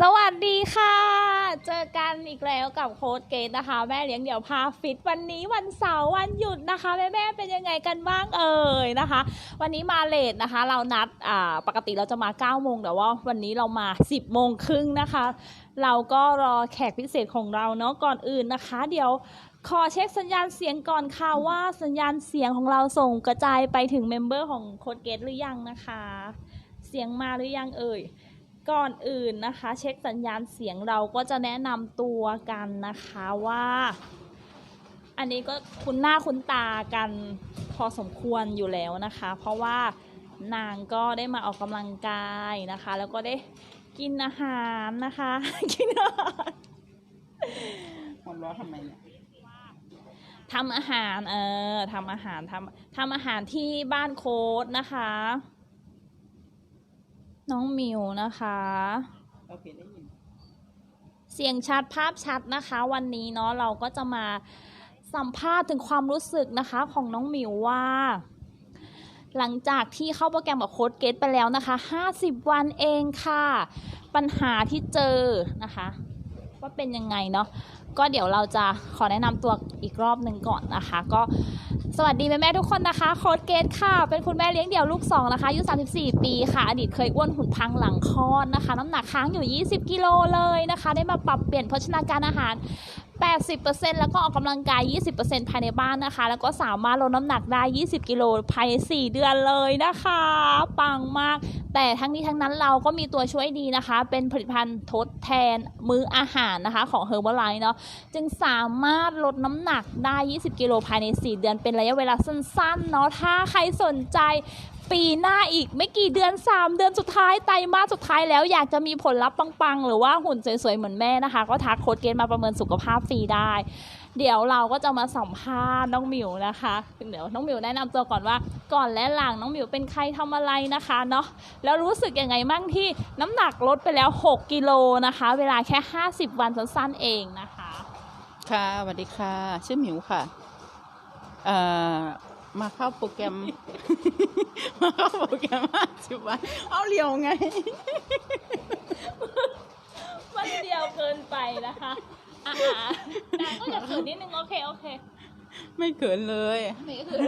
สวัสดีค่ะ เจอกันอีกแล้วกับโค้ดเกตนะคะ แม่เลี้ยงเดี่ยวพาฟิต วันนี้วันเสาร์วันหยุดนะคะ แม่แม่ๆเป็นยังไงกันบ้างเอ่ยนะคะ วันนี้มาเลทนะคะ เรานัดอ่าปกติเราจะมา9โมงแต่ว่าวันนี้เรามา 10โมงครึ่งนะคะ เราก็รอแขกพิเศษของเราเนาะก่อนอื่นนะคะ เดี๋ยวขอเช็คสัญญาณเสียงก่อนค่ะว่าสัญญาณเสียงของเราส่งกระจายไปถึงเมมเบอร์ของโค้ดเกตหรือยังนะคะ เสียงมาหรือยังเอ่ย ก่อนอื่นนะคะ เช็คสัญญาณเสียงเราก็จะแนะนำตัวกันนะคะว่า อันนี้ก็คุ้นหน้าคุ้นตากันพอสมควรอยู่แล้วนะคะ เพราะว่านางก็ได้มาออกกำลังกายนะคะ แล้วก็ได้กินอาหารนะคะ กินอาหารหัวเร้อนทำไมเนี่ยทำอาหารเออทำอาหารทำทำอาหารที่บ้านโค้ดนะคะ น้องมิวนะคะโอเคได้ยินเสียงชัดภาพชัดนะคะ วันนี้เนาะเราก็จะมาสัมภาษณ์ถึงความรู้สึกนะคะของน้องมิวว่า หลังจากที่เข้าโปรแกรมกับโค้ดเกตไปแล้วนะคะ 50 วันเองค่ะ ปัญหาที่เจอนะคะ ว่าเป็นยังไงเนาะ ก็เดี๋ยวเราจะขอแนะนำตัวอีกรอบหนึ่งก่อนนะคะ ก็สวัสดีแม่แม่ทุกคนนะคะโค้ดเกตค่ะ เป็นคุณแม่เลี้ยงเดี่ยวลูกสองนะคะอายุ34 ปีค่ะ อดีตเคยอ้วนหุ่นพังหลังคลอดนะคะ น้ำหนักค้างอยู่ 20 กิโลเลยนะคะ ได้มาปรับเปลี่ยนโภชนาการอาหาร 80%แล้วก็ออกกำลังกาย 20%ภายในบ้านนะคะ แล้วก็สามารถลดน้ำหนักได้ 20 กิโลภายใน 4 เดือนเลยนะคะ ปังมาก แต่ทั้งนี้ทั้งนั้นเราก็มีตัวช่วยดีนะคะ เป็นผลิตภัณฑ์ทดแทนมื้ออาหารนะคะ ของ Herbalife เนาะจึงสามารถลดน้ำหนักได้ 20 กิโลภายใน 4 เดือนเป็นระยะเวลาสั้นๆเนาะถ้าใครสนใจ ปีหน้าอีกไม่กี่เดือน 3 เดือนสุดท้ายไตรมาสสุดท้ายแล้วอยากจะมีผลลัพธ์ปังๆ หรือว่าหุ่นสวยๆ เหมือนแม่นะคะ ก็ทักโค้ดเกณฑ์มาประเมินสุขภาพฟรีได้ เดี๋ยวเราก็จะมาสัมภาษณ์น้องหมิวนะคะเดี๋ยวน้องหมิวแนะนำตัวก่อนว่า ก่อนและหลังน้องหมิวเป็นใครทำอะไรนะคะเนาะแล้วรู้สึกยังไงบ้างที่น้ำหนักลดไปแล้ว 6 กิโลนะคะ เวลาแค่ 50 วันสั้นๆเองนะคะ ค่ะสวัสดีค่ะ ชื่อหมิวค่ะเอ่อ มาเข้าโปรแกรม มาเข้าโปรแกรมห้าสิบวันเอาเรียวไง มันเดียวเกินไปนะคะอ่าแต่ก็จะเขินนิดนึงโอเคโอเคไม่เขินเลยไม่เขิน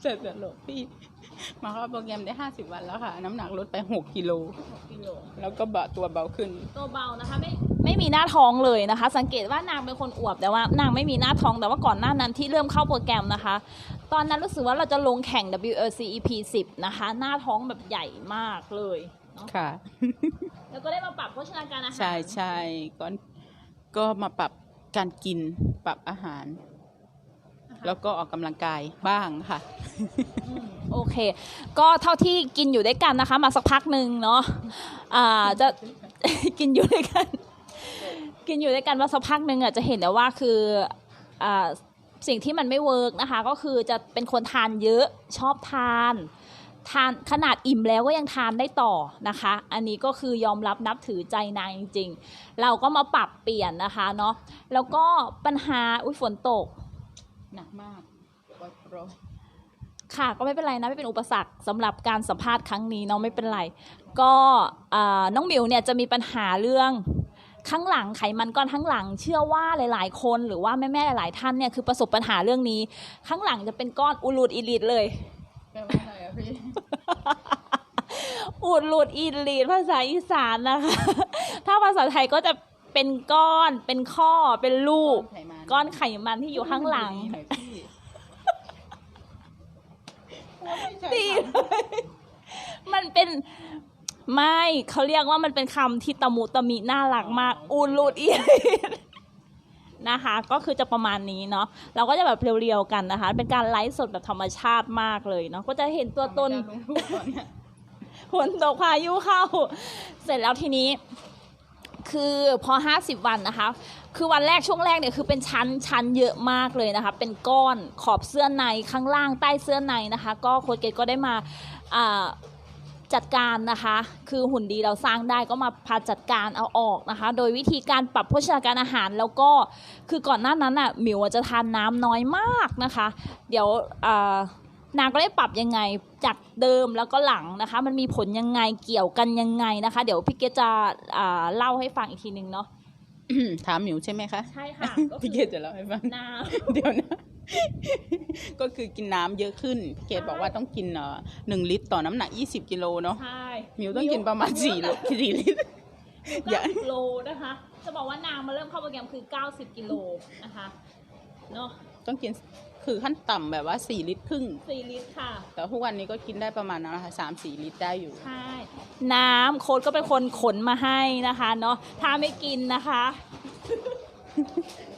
เสร็จแล้วหลกพี่ มาเข้าโปรแกรมได้ห้าสิบวันแล้วค่ะ น้ำหนักลดไปหกกิโลกิโลแล้วก็เบาตัวเบาขึ้น ตัวเบานะคะไม่ไม่มีหน้าท้องเลยนะคะ สังเกตว่านางเป็นคนอวบแต่ว่านางไม่มีหน้าท้องแต่ว่าก่อนหน้านั้นที่เริ่มเข้าโปรแกรมนะคะ ตอนนั้นรู้สึกว่าเราจะลงแข่ง WLC EP 10 นะคะ หน้าท้องแบบใหญ่มากเลยเนาะค่ะ แล้วก็ได้มาปรับโภชนาการอาหารใช่ใช่ก็ก็มาปรับการกินปรับอาหาร แล้วก็ออกกำลังกายบ้างค่ะ อืมโอเค ก็เท่าที่กินอยู่ด้วยกันนะคะ มาสักพักหนึ่งเนาะอ่าจะ กินอยู่ด้วยกัน กินอยู่ด้วยกันมาสักพักหนึ่งอะจะเห็นได้ว่าคืออ่า สิ่งที่มันไม่เวิร์กนะคะ ก็คือจะเป็นคนทานเยอะชอบทานทานขนาดอิ่มแล้วก็ยังทานได้ต่อนะคะ อันนี้ก็คือยอมรับนับถือใจนางจริง ๆ เราก็มาปรับเปลี่ยนนะคะเนาะแล้วก็ปัญหาอุ้ยฝนตกหนักมากรอค่ะก็ไม่เป็นไรนะไม่เป็นอุปสรรคสำหรับการสัมภาษณ์ครั้งนี้เนาะไม่เป็นไร ก็น้องหมิวเนี่ยจะมีปัญหาเรื่อง ข้างหลังไขมันก้อนข้างหลัง เชื่อว่าหลาย ๆ คนหรือว่าแม่ๆหลาย ๆ ท่านเนี่ยคือประสบปัญหาเรื่องนี้ ข้างหลังจะเป็นก้อนอุลูดอีลิดเลยแปลว่าอะไรอะพี่อุดหลุดอีลีดภาษาอีสานนะคะ ถ้าภาษาไทยก็จะเป็นก้อน เป็นข้อ เป็นลูกไขมันก้อนไขมันที่อยู่ข้างหลังหน่อยพี่ดีเลยมันเป็น ไม่เขาเรียกว่ามันเป็นคำที่ตะมุตะมิน่ารักมากอูรูดอีนะคะ ก็คือจะประมาณนี้เนาะเราก็จะแบบเรียวๆกันนะคะ เป็นการไลฟ์สดแบบธรรมชาติมากเลยเนาะก็จะเห็นตัวตนจะลงรูปก่อนเนี่ยฝนตกพายุเข้า เสร็จแล้วทีนี้ คือพอ 50 วันนะคะ คือวันแรกช่วงแรกเนี่ยคือเป็นชั้นชั้นเยอะมากเลยนะคะ เป็นก้อนขอบเสื้อในข้างล่างใต้เสื้อในนะคะ ก็โค้ชเกตก็ได้มาอ่า จัดการนะคะ คือหุ่นดีเราสร้างได้ก็มาพาจัดการเอาออกนะคะ โดยวิธีการปรับโภชนาการอาหารแล้วก็คือก่อนหน้านั้นอะหมิวอะจะทานน้ำน้อยมากนะคะ เดี๋ยวอ่านางก็ได้ปรับยังไงจากเดิมแล้วก็หลังนะคะ มันมีผลยังไงเกี่ยวกันยังไงนะคะ เดี๋ยวพี่เกดจะอ่าเล่าให้ฟังอีกทีนึงเนาะถามหมิวใช่ไหมคะ ใช่ค่ะก็พี่คืเกอดจะเล่าให้ฟังน้เดี๋ยวนะ ก็คือกินน้ำเยอะขึ้นพี่เกดบอกว่าต้องกินเอ่อหนึ่งลิตรต่อน้ำหนักยี่สิบกิโลเนาะำใช่หมิวต้องกินประมาณสี่โลสี่ลิตรอย่าเก้าสิบโลนะคะ จะบอกว่านางมาเริ่มเข้าโปรแกรมคือ 90 กิโลนะคะเนาะต้องกินคือขั้นต่ำแบบว่าสี่ลิตรครึ่ง สี่ลิตรค่ะ แต่ทุกวันนี้ก็กินได้ประมาณนั้นนะคะสามสี่ลิตรได้อยู่ ใช่ น้ำโค้ดก็เป็นคนขนมาให้นะคะเนาะถ้าไม่กินนะคะ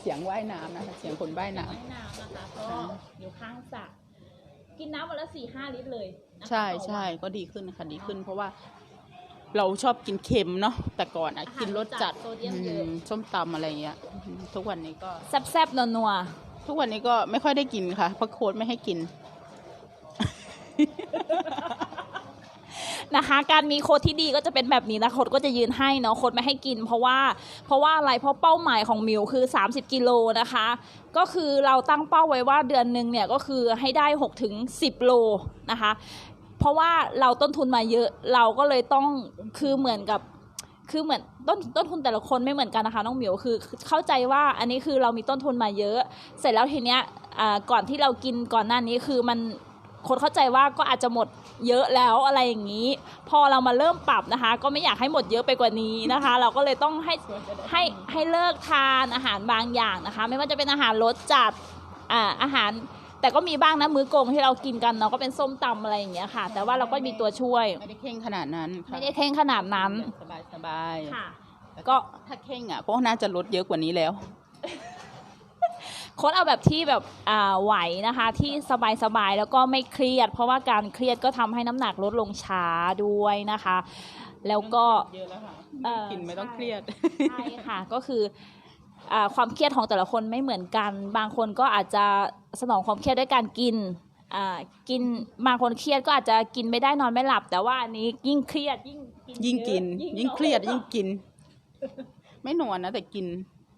เสียงว่ายน้ำนะคะเสียงคนว่ายน้ไม่น้ำนะคะก็อยู่ข้างสระกินน้ำวันละสี่ห้าลิตรเลยนะคะำใช่ต่อวัน ใช่ก็ดีขึ้นค่ะดีขึ้น เพราะว่าเราชอบกินเค็มเนาะแต่ก่อนอะอาหารกินรสจัดโซเดียมเยอะ อืมส้มตำอะไรเงี้ยอืมทุกวันนี้ก็ แซ่บๆนัวทุกวันนี้ก็ไม่ค่อยได้กินค่ะเพราะโค้ดไม่ให้กินๆ นะคะ การมีโค้ดที่ดีก็จะเป็นแบบนี้นะโค้ดก็จะยืนให้เนาะโค้ดไม่ให้กิน เพราะว่าเพราะว่าอะไรเพราะเป้าหมายของมิวคือ 30 กิโลนะคะ ก็คือเราตั้งเป้าไว้ว่าเดือนหนึ่งเนี่ยก็คือให้ได้6ถึง10 โลนะคะ เพราะว่าเราต้นทุนมาเยอะเราก็เลยต้องคือเหมือนกับคือเหมือนต้นต้นทุนแต่ละคนไม่เหมือนกันนะคะน้องหมิวคือเข้าใจว่าอันนี้คือเรามีต้นทุนมาเยอะ เสร็จแล้วทีเนี้ยก่อนที่เรากินก่อนหน้านี้คือมัน คนเข้าใจว่าก็อาจจะหมดเยอะแล้วอะไรอย่างนี้ พอเรามาเริ่มปรับนะคะ ก็ไม่อยากให้หมดเยอะไปกว่านี้นะคะ เราก็เลยต้องให้ให้ให้เลิกทานอาหารบางอย่างนะคะ ไม่ว่าจะเป็นอาหารรสจัดอ่าอาหารแต่ก็มีบ้างนะมื้อโกงที่เรากินกันเนาะก็เป็นส้มตำอะไรอย่างเงี้ยค่ะ แต่ว่าเราก็มีตัวช่วย ไม่ได้เข่งขนาดนั้นค่ะไม่ได้เท่งขนาดนั้นสบายสบายๆค่ะแต่ก็ถ้าเข่งอะก็น่าจะลดเยอะกว่านี้แล้ว โค้ดเอาแบบที่แบบอ่าไหวนะคะที่สบายๆแล้วก็ไม่เครียด เพราะว่าการเครียดก็ทำให้น้ำหนักลดลงช้าด้วยนะคะ แล้วก็เยอะแล้วค่ะเอ่อกินไม่ต้องใช่เครียดใช่ค่ะก็คืออาความเครียดของแต่ละคนไม่เหมือนกัน บางคนก็อาจจะสนองความเครียดด้วยการกินอ่ากินบางคนเครียดก็อาจจะกินไม่ได้นอนไม่หลับ แต่ว่าอันนี้ยิ่งเครียดยิ่งยิ่งกินเอะยิ่งเครียดยิ่งกิน ไม่นอนนะแต่กิน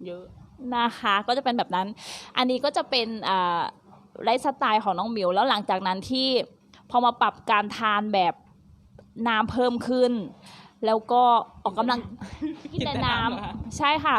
เยอะ นะคะ ก็จะเป็นแบบนั้น อันนี้ก็จะเป็นอ่าไลฟ์สไตล์ของน้องหมิวแล้วหลังจากนั้นที่พอมาปรับการทานแบบน้ำเพิ่มขึ้น แล้วก็ออกกำลังกินแต่น้กินแต่น้ำเหรอคะำใช่ค่ะ